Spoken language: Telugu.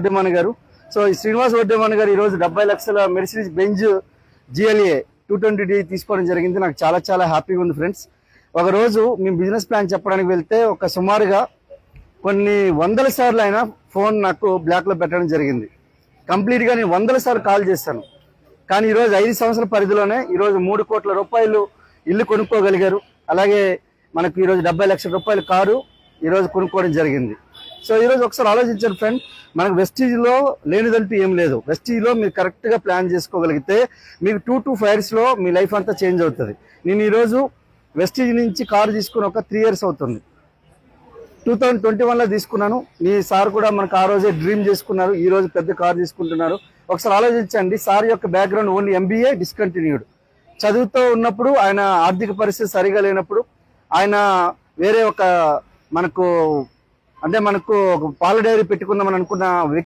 వడ్డేమన్ గారు. సో ఈ శ్రీనివాస్ వడ్డేమన్ గారు ఈరోజు డెబ్బై లక్షల Mercedes Benz GLA two twenty D తీసుకోవడం జరిగింది. నాకు చాలా చాలా హ్యాపీగా ఉంది ఫ్రెండ్స్. ఒక రోజు మేము బిజినెస్ ప్లాన్ చెప్పడానికి వెళ్తే ఒక సుమారుగా కొన్ని వందల సార్లు అయినా ఫోన్ నాకు బ్లాక్లో పెట్టడం జరిగింది. కంప్లీట్గా నేను వందల సార్లు కాల్ చేస్తాను కానీ ఈరోజు ఐదు సంవత్సరాల పరిధిలోనే ఈరోజు మూడు కోట్ల రూపాయలు ఇల్లు కొనుక్కోగలిగారు. అలాగే మనకు ఈరోజు డెబ్బై లక్షల రూపాయల కారు ఈరోజు కొనుక్కోవడం జరిగింది. సో ఈరోజు ఒకసారి ఆలోచించారు ఫ్రెండ్ మనకు వెస్టీజ్లో లేనిదంటూ ఏం లేదు. వెస్టీజ్లో మీరు కరెక్ట్గా ప్లాన్ చేసుకోగలిగితే మీకు టూ టు ఫైవ్ ఇయర్స్లో మీ లైఫ్ అంతా చేంజ్ అవుతుంది. నేను ఈరోజు వెస్టీజ్ నుంచి కారు తీసుకుని ఒక త్రీ ఇయర్స్ అవుతుంది. టూ థౌజండ్ ట్వంటీ వన్లో తీసుకున్నాను. మీ సార్ కూడా మనకు ఆ రోజే డ్రీమ్ చేసుకున్నారు. ఈ రోజు పెద్ద కార్ తీసుకుంటున్నారు. ఒకసారి ఆలోచించండి. సార్ యొక్క బ్యాక్గ్రౌండ్ ఓన్లీ ఎంబీఏ డిస్కంటిన్యూడ్ చదువుతూ ఉన్నప్పుడు ఆయన ఆర్థిక పరిస్థితి సరిగా లేనప్పుడు ఆయన వేరే ఒక మనకు అంటే మనకు ఒక పాల డైరీ పెట్టుకుందాం అనుకున్న వ్యక్తి